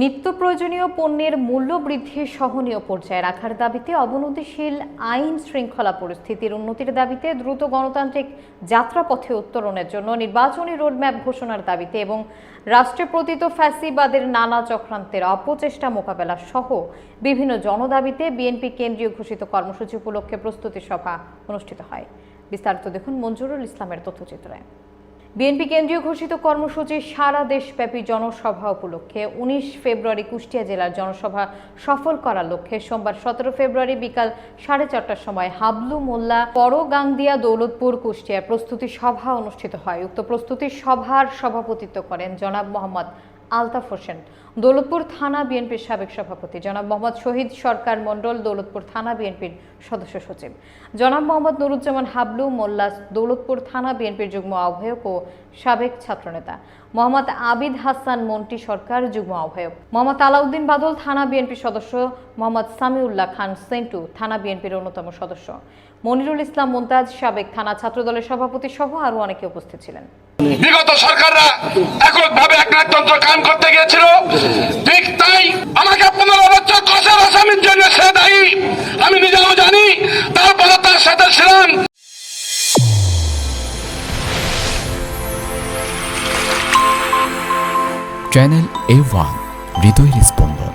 নিত্য প্রয়োজনীয় পণ্যের মূল্য বৃদ্ধি সহনীয় পর্যায়ে রাখার দাবিতে অবনতিশীল আইন শৃঙ্খলা পরিস্থিতির উন্নতির দাবিতে দ্রুত গণতান্ত্রিক যাত্রাপথে উত্তরণের জন্য নির্বাচনী রোডম্যাপ ঘোষণার দাবিতে এবং রাষ্ট্রে প্রতীত ফ্যাসিবাদের নানা চক্রান্তের অপচেষ্টা মোকাবেলা সহ বিভিন্ন জনদাবিতে বিএনপি কেন্দ্রীয় ঘোষিত কর্মসূচি উপলক্ষে প্রস্তুতি সভা অনুষ্ঠিত হয়। বিস্তারিত দেখুন মঞ্জুরুল ইসলামের তথ্যচিত্রে। বিএনপি কেন্দ্রীয় ঘোষিত কর্মসূচি সারা দেশব্যাপী জনসভা উপলক্ষে উনিশ ফেব্রুয়ারি কুষ্টিয়া জেলার জনসভা সফল করার লক্ষ্যে সোমবার সতেরো ফেব্রুয়ারি বিকাল সাড়ে চারটার সময় হাবলু মোল্লা পরগাংদিয়া দৌলতপুর কুষ্টিয়ার প্রস্তুতি সভা অনুষ্ঠিত হয়। উক্ত প্রস্তুতি সভার সভাপতিত্ব করেন জনাব মোহাম্মদ আলতাফ হোসেন। দৌলতপুর থানা বিএনপির সাবেক সভাপতি। জনাব মোহাম্মদ শহীদ সরকার মণ্ডল, দৌলতপুর থানা বিএনপির সদস্য সচিব। জনাব মোহাম্মদ নুরুজ্জামান হাবলু মোল্লা দৌলতপুর থানা বিএনপির যুগ্ম আহ্বায়ক ও সাবেক ছাত্রনেতা। মোহাম্মদ আবিদ হাসান মন্টি সরকার, যুগ্ম আহ্বায়ক। মোহাম্মদ আলাউদ্দিন বাদল, থানা বিএনপির সদস্য। মোহাম্মদ সামিউল্লাহ খান সেন্টু, থানা বিএনপির অন্যতম সদস্য। মনিরুল ইসলাম মুমতাজ সাবেক থানা ছাত্রদলের সভাপতি সহ আরও অনেকে উপস্থিত ছিলেন। বিগত সরকাররা একনায়কতন্ত্র কায়ম করতে গিয়েছিল। ঠিক তাই আমাকে পনেরো বছর কষার আসামির জন্য সে দায়ী। আমি নিজেও জানি, তারপরে তার সাথে ছিলাম। চ্যানেল এ ওয়ান, হৃদয়ের স্পন্দন।